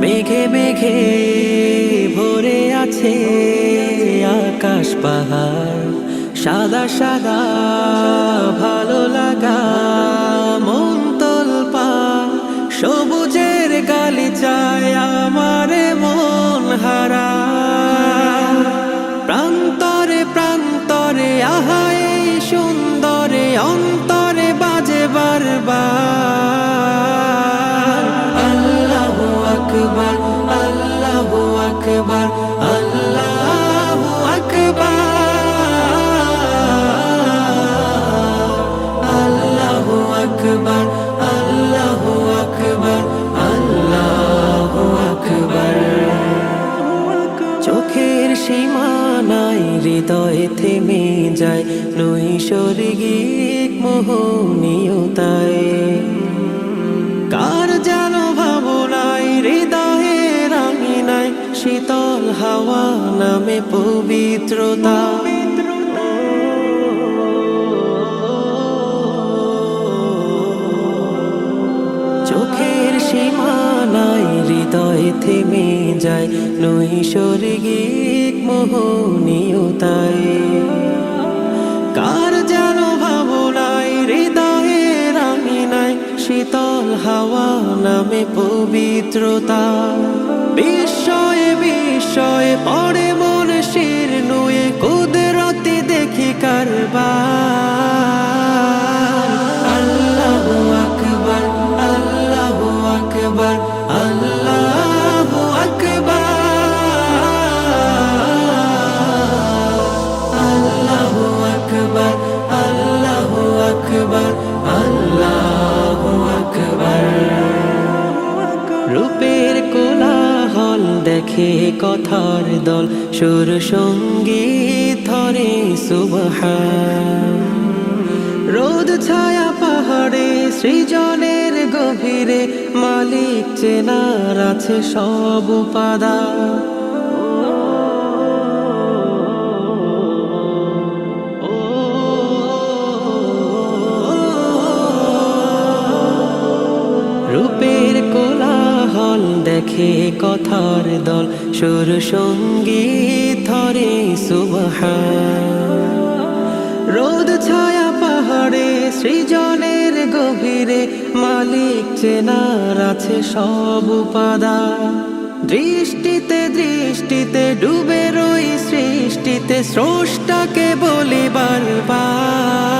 মেঘে মেঘে ভরে আছে আকাশ পাহাড়। সাদা সাদা, ভালো লাগা, মন তলপা। সবুজের গালিচায় আমার মন হারা। প্রান্তরে প্রান্তরে, আহা, এই সুন্দরে, অন্তরে বাজে বারবার। চোখের সীমানায় হৃদয়ে থেমে যায়। নৈসর্গিক মোহনীয়তায় হাওয়া নামে পবিত্রতা। চোখের সীমানায় হৃদয় থেমে যায়, নৈসর্গিক মোহনীয়তায়। কার যেন ভাবনায় হৃদয়ে রাঙিনায় শীতল হাওয়া নামে পবিত্রতা। বিস্ময়ে বিষয় পড়ে মন শির কথার দল, সুর সংগীত ধরে, সুবহান। রোদ ছায়া পাহাড়ে, সৃজনের গভীরে, মালিক চেনার আছে সব উপাদান। রূপের কোলাহল দেখে কথার দল, সুর সংগীত ধরে, সুবহান। রোদ ছায়া পাহাড়ে, সৃজনের গভীরে, মালিক চেনার আছে সব উপাদান। দৃষ্টিতে দৃষ্টিতে ডুবে রই সৃষ্টিতে, স্রষ্টাকে বলি বারবার